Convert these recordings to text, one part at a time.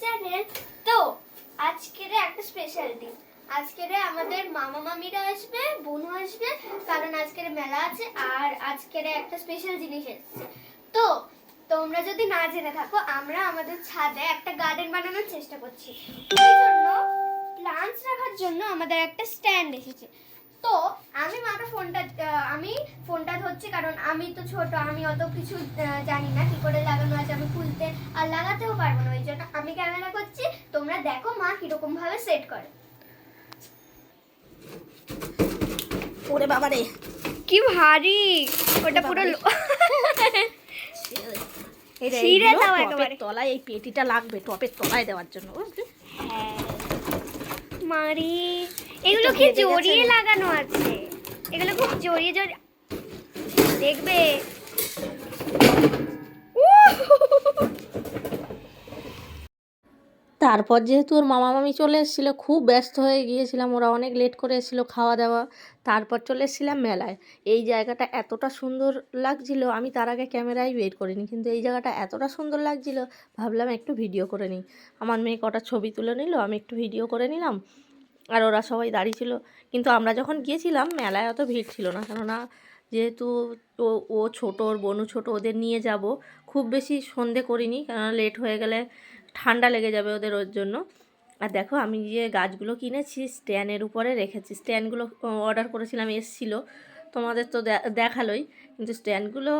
Channel. তো, আজকের একটা স্পেশাল দিন আজকের আমাদের মামা মামিরা আসবে বোনু আসবে, কারণ আজকের মেলা আছে আর আজকের একটা স্পেশাল জিনিস এসেছে। তো, তোমরা যদি না জেনে থাকো, আমরা আমাদের ছাদে একটা গার্ডেন বানানোর চেষ্টা করছি। এই জন্য প্লান্টস রাখার জন্য আমাদের একটা স্ট্যান্ড এসেছে। তো আমি মাত্র ফোনটা আমি ফোনটা ধরছি কারণ আমি তো ছোট আমি অত কিছু জানি না কি করে লাগানো আছে আমি খুলতে আর লাগাতেও পারব না ওই জন্য আমি ক্যামেরা করছি তোমরা দেখো মা কীরকম ভাবে সেট করে। ওরে বাবা রে। কি ভারী ওটা পুরো ছিঁড়ে দাও একেবারে। তলায় এই পেটিটা লাগবে টপের তলায় দেওয়ার জন্য বুঝলি? হ্যাঁ। মারি। এগুলো কি জড়িয়ে লাগানো আছে? এগুলো খুব জড়িয়ে জড়িয়ে দেখবে। তারপর যেহেতু ওর মামা মামি চলে এসেছিল খুব ব্যস্ত হয়ে গিয়েছিলাম। ওরা অনেক লেট করে এসেছিল খাওয়া দাওয়া। তারপর চলে এসেছিলাম মেলায়। এই জায়গাটা এতটা সুন্দর লাগছিল আমি তার আগে ক্যামেরায় বের করিনি কিন্তু এই জায়গাটা এতটা সুন্দর লাগছিল ভাবলাম একটু ভিডিও করে নিই। আমার মেয়ে কটা ছবি তুলে নিল আমি একটু ভিডিও করে নিলাম। আর ওরা সবাই দাঁড়িয়ে ছিল। কিন্তু আমরা যখন গিয়েছিলাম, মেলায় অত ভিড় ছিল না। কেননা যেহেতু ও ও ছোটো, ওর বোনু ছোটো, ওদের নিয়ে যাব। খুব বেশি সন্ধে করিনি, কেননা লেট হয়ে গেলে ঠান্ডা লেগে যাবে ওদের ওর জন্য। আর দেখো, আমি যে গাছগুলো কিনেছি স্ট্যান্ডের উপরে রেখেছি। স্ট্যান্ডগুলো অর্ডার করেছিলাম, এসছিলো। তোমাদের তো দেখালোই। কিন্তু স্ট্যান্ডগুলো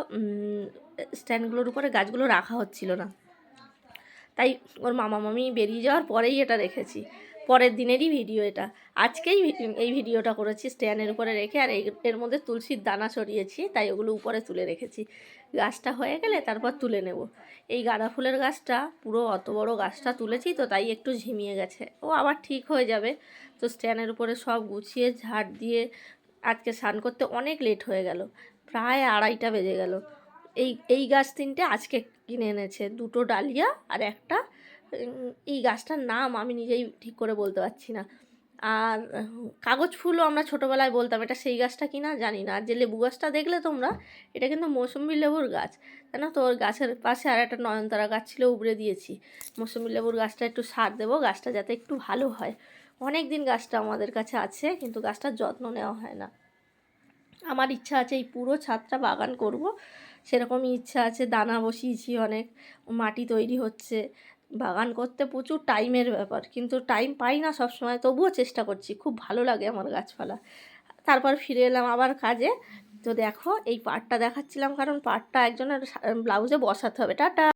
স্ট্যান্ডগুলোর উপরে গাছগুলো রাখা হচ্ছিল না। তাই ওর মামা মামি বেরিয়ে যাওয়ার পরেই এটা রেখেছি। পরের দিনেরই ভিডিও এটা। আজকেই এই ভিডিওটা করেছি স্ট্যান্ডের উপরে রেখে, আর এর মধ্যে তুলসীর দানা ছড়িয়েছি, তাই ওগুলো উপরে তুলে রেখেছি। গাছটা হয়ে গেলে তারপর তুলে নেব। এই গাঁদা ফুলের গাছটা, পুরো অত বড় গাছটা তুলেছি তো, তাই একটু ঝিমিয়ে গেছে। ও আবার ঠিক হয়ে যাবে। তো স্ট্যান্ডের উপরে সব গুছিয়ে, ঝাড় দিয়ে আজকে স্নান করতে অনেক লেট হয়ে গেল। প্রায় আড়াইটা বেজে গেল। এই এই গাছ তিনটে আজকে কিনে এনেছে। দুটো ডালিয়া আর একটা এই গাছটার নাম আমি নিজেই ঠিক করে বলতে পারছি না। আর কাগজ ফুলও আমরা ছোটোবেলায় বলতাম, এটা সেই গাছটা কিনা জানি না। আর যে লেবু গাছটা দেখলে তোমরা, এটা কিন্তু মৌসুম্বি লেবুর গাছ। জানো তো ওর গাছের পাশে আর একটা নয়নতারা গাছ ছিল উপড়ে দিয়েছি। মৌসুম্বি লেবুর গাছটা একটু সার দেবো, গাছটা যাতে একটু ভালো হয়। অনেক দিন গাছটা আমাদের কাছে আছে, কিন্তু গাছটার যত্ন নেওয়া হয় না। আমার ইচ্ছা আছে এই পুরো ছাদটা বাগান করব। সেরকমই ইচ্ছা আছে, দানা বসিয়েছি অনেক, মাটি তৈরি হচ্ছে। বাগান করতে প্রচুর টাইমের ব্যাপার। কিন্তু টাইম পাই না সব সময় তবুও চেষ্টা করছি। খুব ভালো লাগে আমার গাছপালা। তারপর ফিরে এলাম আবার কাজে। তো দেখো, এই পাটটা দেখাচ্ছিলাম কারণ পাটটা একজনের ব্লাউজে বসাতে হবে। টাটা!